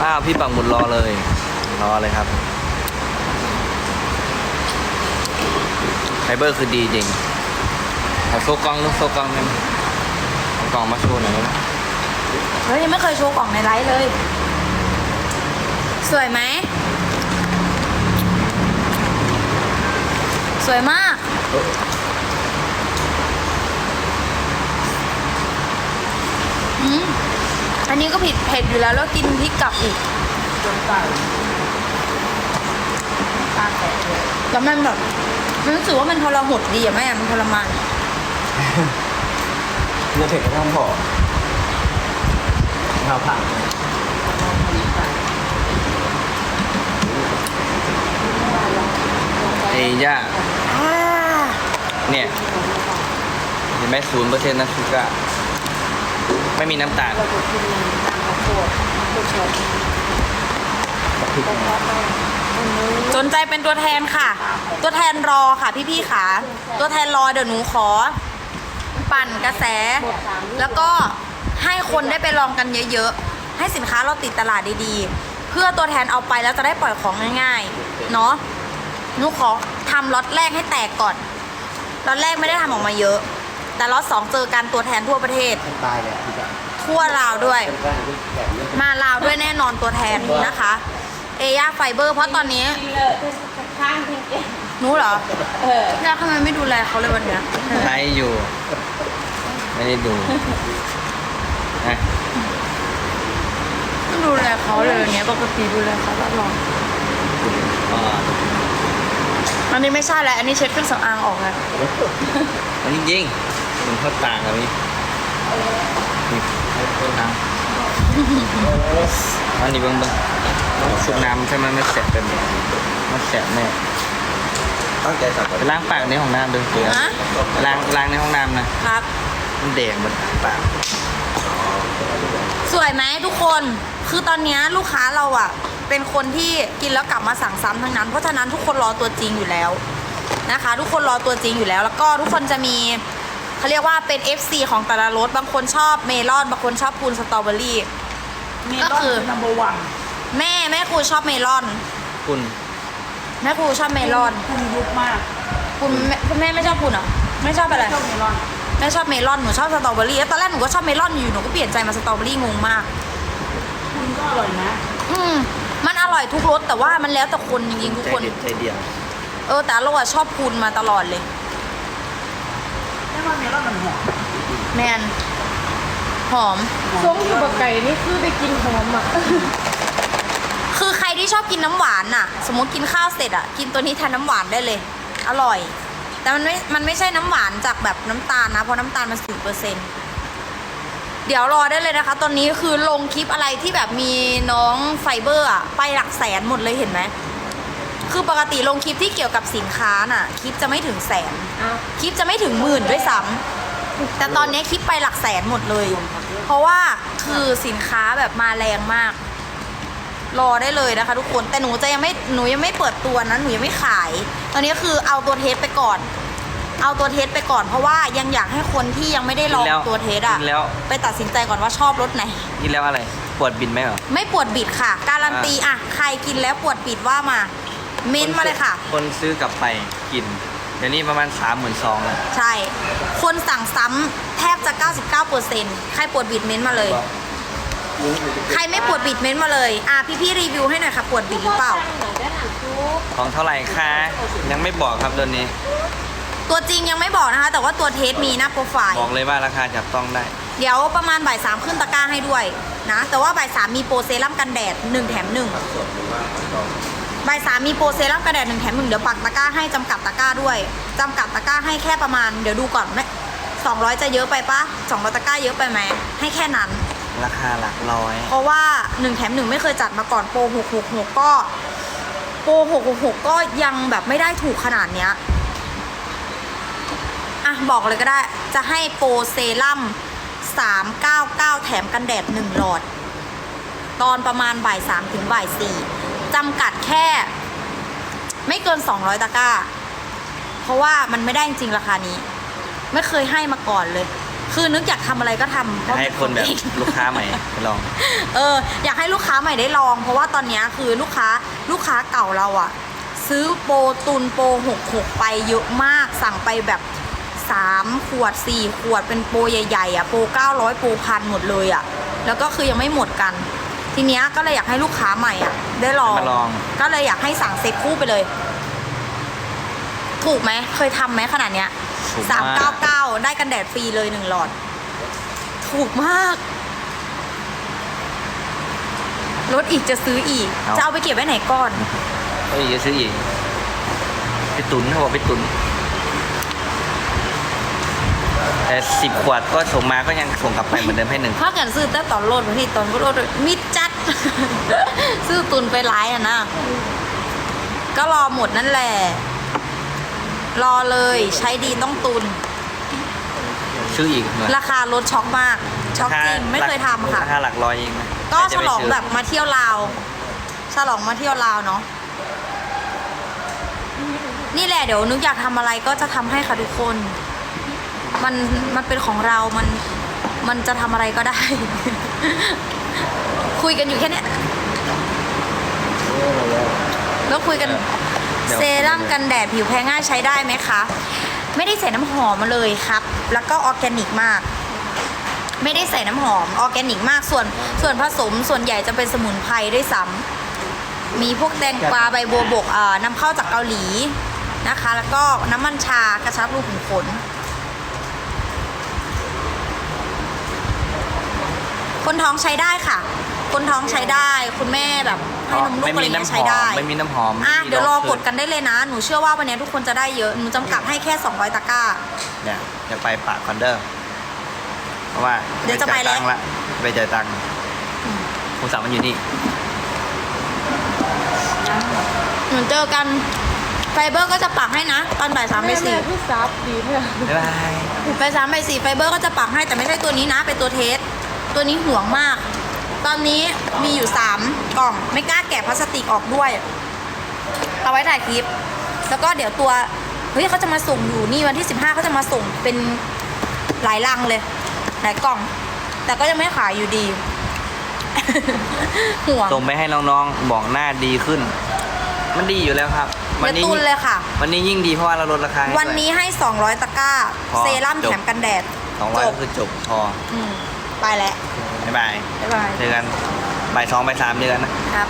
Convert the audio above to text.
ว้าวพี่ปังหมุดรอเลย รอเลยครับไฟเบอร์คือดีจริงเอาโซกล้องนุกโซกล้องนึงเอากล่องมาโชว์หน่อยได้ไหมเฮ้ยยังไม่เคยโชว์กล่องในไลฟ์เลย สวยไหม สวยมาก อืม อันนี้ก็ผิดเผ็ดอยู่แล้วแล้วกินพริกกลับอีกจนตายตาแตกเลยแล้วมันแบบมันรู้สึกว่ามันทรหดดีอะแม่มันทรมานเนื้อเผ็ดก็ต้องพอข้าวผัดไอ้ย่าอ่าเนี่ยเห็นไหมศูนย์เปอร์เซ็นต์นะชูก้า ไม่มีน้ำตาลเราจะกินตามข้าวโพดข้าวโพดสดพริกเพราะว่าอันนี้สนใจเป็นตัวแทนค่ะ ตัวแทนรอค่ะพี่ๆค่ะ ตัวแทนรอเดี๋ยวหนูขอ ปั่นกระแส แล้วก็ให้คนได้ไปลองกันเยอะๆ ให้สินค้าเราติดตลาดดีๆ เพื่อตัวแทนเอาไปแล้วจะได้ปล่อยของง่ายๆ เนาะหนูขอทำล็อตแรกให้แตกก่อน ล็อตแรกไม่ได้ทำออกมาเยอะ แต่ล็อตสองเจอกันตัวแทนทั่วประเทศ ตายเลยพี่จ๋า ทั่วลาวด้วยเป็นการที่แข็งเนี่ยมาลาวด้วยแน่นอนตัวแทนนะคะ เอย่าไฟเบอร์เพราะตอนนี้กินเลยข้างทิ้งเองหนูเหรอเออย่าทำไมไม่ดูแลเขาเลยวันเนี้ยไลฟ์อยู่ ไม่ได้ดูนะไม่ดูแลเขาเลยวันเนี้ยปกติดูแลเขาตลอดอ่าอันนี้ไม่ใช่แล้วอันนี้เช็ดเครื่องสำอางออกแล้วอันนี้จริงมันเข้าต่างกันนี่นี่ เข้าต่างอันนี้เบิ่งเบิ่งชุบน้ำใช่ไหมไม่แสบเป็นมันแสบแน่ตั้งใจสั่งก่อนไปล้างปากในห้องน้ำเดินเตือฮะ ล้างล้างในห้องน้ำนะครับ มันแดงมันปากสวยไหมทุกคน คือตอนเนี้ยลูกค้าเราอะเป็นคนที่กินแล้วกลับมาสั่งซ้ำทั้งนั้น เพราะฉะนั้นทุกคนรอตัวจริงอยู่แล้วนะคะ ทุกคนรอตัวจริงอยู่แล้ว แล้วก็ทุกคนจะมี เขาเรียกว่าเป็น FC ของแต่ละรสบางคนชอบเมลอนบางคนชอบพูนสตรอเบอรี่มีก็ก็คืคืออ number one แม่แม่ครูชอบเมลอน คุณ แม่ครูชอบเมลอน คุณยุบมากคุณแม่คุณแม่ไม่ชอบคุณเหรอไม่ชอบอะไร ชอบเมลอนแม่ชอบเมลอนหนูชอบสตรอเบอรี่แล้วตอนแรกหนูก็ชอบเมลอนอยู่หนูก็เปลี่ยนใจมาสตรอเบอรี่งงมาก คุณก็อร่อยนะ อืมมันอร่อยทุกรสแต่ว่ามันแล้วแต่คนจริงๆทุกใจคน เด็ดใจเดียว เออแต่เราอะชอบพูนมาตลอดเลย แต่ว่าเมลอนมันหอมแมนหอม ส้มอยู่กับไก่นี่คือได้กินหอมอะ คือใครที่ชอบกินน้ำหวานน่ะ สมมติกินข้าวเสร็จอะกินตัวนี้แทนน้ำหวานได้เลย อร่อย แต่มันไม่ มันไม่ใช่น้ำหวานจากแบบน้ำตาลนะ เพราะน้ำตาลมันสิบเปอร์เซ็นเดี๋ยวรอได้เลยนะคะ ตอนนี้คือลงคลิปอะไรที่แบบมีน้องไฟเบอร์อะไปหลักแสนหมดเลยเห็นไหม คือปกติลงคลิปที่เกี่ยวกับสินค้าน่ะ คลิปจะไม่ถึงแสน คลิปจะไม่ถึงหมื่นด้วยซ้ำแต่ตอนนี้คลิปไปหลักแสนหมดเลย เพราะว่าคือสินค้าแบบมาแรงมาก รอได้เลยนะคะ ทุกคนแต่หนูจะยังไม่หนูยังไม่เปิดตัวนะหนูยังไม่ขาย ตอนนี้คือเอาตัวเทสไปก่อน เอาตัวเทสไปก่อนเพราะว่ายังอยากให้คนที่ยังไม่ได้ลองกินแล้วตัวเทสอะกินแล้ว ไปตัดสินใจก่อนว่าชอบรสไหน กินแล้วอะไร ปวดบินไหมเหรอ ไม่ปวดบิดค่ะ การันตีอะใครกินแล้วปวดบิดว่ามา เม้นต์มาเลยค่ะ คนซื้อกลับไปกิน เดี๋ยวนี้ประมาณสามหมื่นสองแล้วใช่ คนสั่งซ้ำแทบจะ 99%ใครปวดบิดเม้นต์มาเลย ใครไม่ปวดบิดเม้นต์มาเลย อะพี่พี่ๆรีวิวให้หน่อยค่ะ ปวดบิดหรือเปล่า ของเท่าไหร่คะ ยังไม่บอกครับตัวนี้ ตัวจริงยังไม่บอกนะคะ แต่ว่าตัวเทสมีหน้าโปรไฟล์ บอกเลยว่าราคาจับต้องได้ เดี๋ยวประมาณบ่ายสามขึ้นตะกร้าให้ด้วยนะ แต่ว่าบ่ายสามมีโปรเซรั่มกันแดด 1 แถม 1 บ่ายสามมีโปรเซรั่มกันแดด1แถม1เดี๋ยวปักตะกร้าให้จำกัดตะกร้าด้วยจำกัดตะกร้าให้แค่ประมาณเดี๋ยวดูก่อนไม่สองร้อยจะเยอะไปปะสองร้อยตะกร้าเยอะไปไหมให้แค่นั้น ราคาหลักร้อย เพราะว่า1แถม1ไม่เคยจัดมาก่อนโปร666ก็โปร666ก็ยังแบบไม่ได้ถูกขนาดเนี้ยอะบอกเลยก็ได้จะให้โปรเซรั่ม399แถมกันแดด1หลอด ตอนประมาณบ่าย3ถึงบ่าย4 จำกัดแค่ ไม่เกิน 200 ตะกร้า เพราะว่ามันไม่ได้จริงๆราคานี้ ไม่เคยให้มาก่อนเลย คือนึกอยากทำอะไรก็ทำเพราะให้เป็คนแบบเอง ลูกค้าใหม่ไปลอง เอออยากให้ลูกค้าใหม่ได้ลอง เพราะว่าตอนเนี้ยคือลูกค้าลูกค้าเก่าเราอะซื้อโปรตุนโปรหกหกไปเยอะมากสั่งไปแบบสามขวดสี่ขวดเป็นโปรใหญ่ ๆอะโปรเก้าร้อยโปรพันหมดเลยอะแล้วก็คือยังไม่หมดกัน ทีเนี้ยก็เลยอยากให้ลูกค้าใหม่อะได้ลอง มาลอง ก็เลยอยากให้สั่งเซ็ตคู่ไปเลย ถูกไหม เคยทำไหมขนาดเนี้ยถูกสามมาก เก้าเก้าได้กันแดดฟรีเลยหนึ่งหลอด ถูกมากลดอีกจะซื้ออีก เอา จะเอาไปเก็บไว้ไหนก่อน เอ้ยจะซื้ออีกไปตุนเขาบอกไปตุน แต่สิบขวดก็ส่งมาก็ยังส่งกลับไปเหมือนเดิมให้หนึ่ง ถ้าเกิดซื้อแต่ตอนโลดบางทีตอนก็โลดมิดจัด ซื้อตุนไปร้ายอะนะ ก็รอหมดนั่นแหละ รอเลยใช้ดีต้องตุนซื้ออีกเหมือนราคาลดช็อกมาก ช็อกจริง ไม่เคยทำค่ะ ราคาหลักร้อยเองนะก็ใครฉจะไปลองซื้แบบมาเที่ยวลาว ฉลองมาเที่ยวลาวเนาะนี่แหละเดี๋ยวนึกอยากทำอะไรก็จะทำให้ค่ะทุกคน มันมันเป็นของเรา มันมันจะทำอะไรก็ได้ คุยกันอยู่แค่เนี้ยแล้วคุยกันเดี๋ยวเซรั่มกันแดดผิวแพ้ง่ายใช้ได้ไหมคะ ไม่ได้ใส่น้ำหอมมาเลยครับ แล้วก็ออร์แกนิกมาก ไม่ได้ใส่น้ำหอมออร์แกนิกมากส่วนส่วนผสมส่วนใหญ่จะเป็นสมุนไพรด้วยซ้ำมีพวกแตงกวาใบบัวบกอ่านำเข้าจากเกาหลีนะคะ แล้วก็น้ำมันชากระชับรูขุมขนคนท้องใช้ได้ค่ะ คนท้องใช้ได้ คุณแม่แบบให้นมลูกไม่อะไรมีเงี้ยน้ำหใช้อมได้ไม่มีน้ำหอมอะไม่มีเดี๋ยวรอลงกดกันได้เลยนะ หนูเชื่อว่าวันนี้ทุกคนจะได้เยอะ หนูจำกัดให้แค่ 200 ตะกร้า เนี่ยจะไปปากคอนเดอร์เพราะว่าเดี๋ยวจะไปแล้วจ่ายตังค์ละไปจ่ายตังค์โทรศัพท์มันอยู่นี่หนูเจอกันไฟเบอร์ก็จะปักให้นะ ตอนบ่ายสามไปแม่สี่แม่พี่ซับดีเพื่อนบ๊ายบายไปสามไปสี่ไฟเบอร์ก็จะปักให้แต่ไม่ใช่ตัวนี้นะ เป็นตัวเทส ตัวนี้ห่วงมาก ตอนนี้มีอยู่สามกล่อง ไม่กล้าแกะพลาสติกออกด้วย เอาไว้ถ่ายคลิป แล้วก็เดี๋ยวตัวเฮ้ยเขาจะมาส่งอยู่นี่วันที่ 15เขาจะมาส่งเป็นหลายลังเลย หลายกล่อง แต่ก็ยังไม่ขายอยู่ดีห่วง ส่งไปให้น้องๆ บอกหน้าดีขึ้น มันดีอยู่แล้วครับ วัเดี๋ยวนี้ตุนเลยค่ะ วันนี้ยิ่งดีเพราะว่าเราลดราคาให้วันนี้ให้ 200 ตะกร้า พอเซรั่มจบ แถมกันแดดสองร้อยจบก็คือจบพอ อืม ไปแล้วบ๊ายบายบ๊ายบายเจอกันบ่ายสองบ่ายสามเจอกันนะ ครับ